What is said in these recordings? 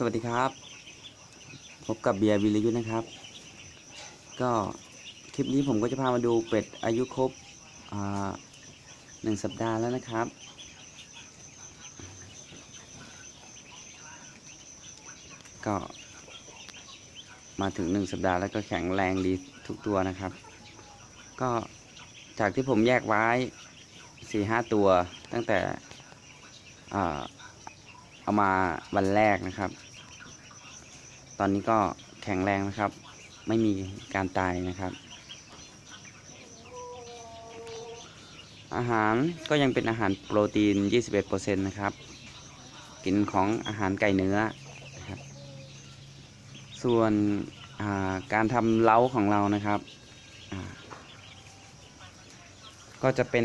สวัสดีครับพบกับเบียร์วิรยุทธนะครับ ก็คลิปนี้ผมก็จะพามาดูเป็ดอายุครบหนึ่งสัปดาห์แล้วนะครับ ก็มาถึงหนึ่งสัปดาห์แล้วก็แข็งแรงดีทุกตัวนะครับ ก็จากที่ผมแยกไว้สี่ห้าตัวตั้งแต่เอามาวันแรกนะครับ ตอนนี้ก็แข็งแรงนะครับ ไม่มีการตายนะครับ อาหารก็ยังเป็นอาหารโปรตีน 21%นะครับกินของอาหารไก่เนื้อนะครับส่วนการทำเล้าของเรานะครับก็จะเป็น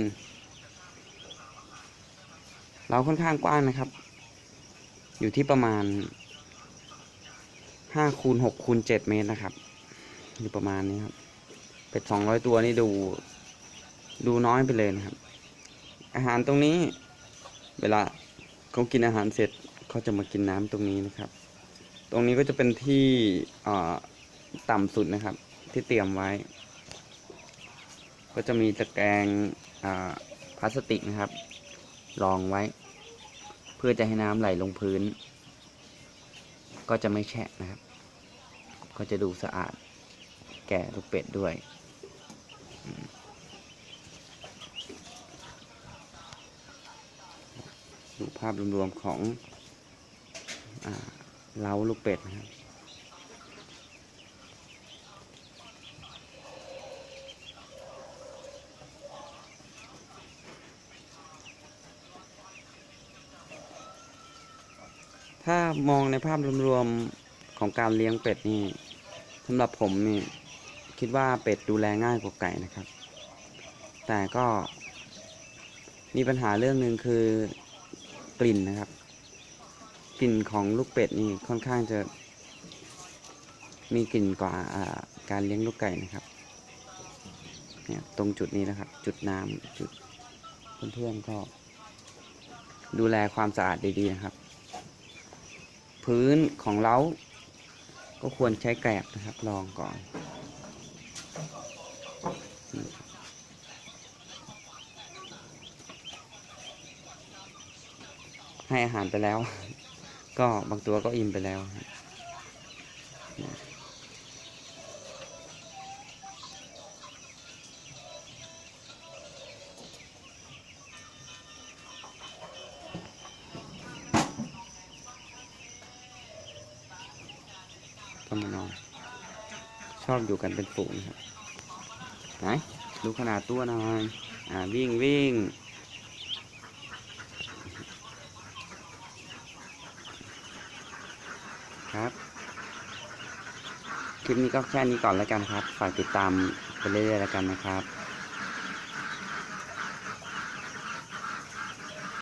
เล้าค่อนข้างกว้างนะครับ อยู่ที่ประมาณ ห้าคูณหกคูณเจ็ดเมตรนะครับอยู่ประมาณนี้ครับเป็ดสองร้อยตัวนี่ดู ดูน้อยไปเลยนะครับ อาหารตรงนี้ เวลาเขากินอาหารเสร็จเขาจะมากินน้ำตรงนี้นะครับ ตรงนี้ก็จะเป็นที่ต่ำสุดนะครับ ที่เตรียมไว้ ก็จะมีตะแกรงพลาสติกนะครับรองไว้ เพื่อจะให้น้ำไหลลงพื้น ก็จะไม่แฉะนะครับ ก็จะดูสะอาดแก่ลูกเป็ดด้วยดูภาพรวมๆของอเล้าลูกเป็ดนะครับ ถ้ามองในภาพรวมๆของการเลี้ยงเป็ดนี่สำหรับผมนี่คิดว่าเป็ดดูแลง่ายกว่าไก่นะครับ แต่ก็มีปัญหาเรื่องหนึ่งคือกลิ่นนะครับ กลิ่นของลูกเป็ดนี่ค่อนข้างจะ มีกลิ่นกว่าการเลี้ยงลูกไก่นะครับเนี่ยตรงจุดนี้นะครับ จุดน้ำจุดเพื่อนๆก็ ดูแลความสะอาดดีๆนะครับ พื้นของเราก็ควรใช้แกลบนะครับลองก่อน ให้อาหารไปแล้ว ก็บางตัวก็อิ่มไปแล้ว ก็มานอน ชอบอยู่กันเป็นฝูงนะครับไหนดูขนาดตัวหน่อยอ่าวิ่งวิ่งครับ คลิปนี้ก็แค่นี้ก่อนแล้วกันครับ ฝากติดตามไปเรื่อยๆแล้วกันนะครับ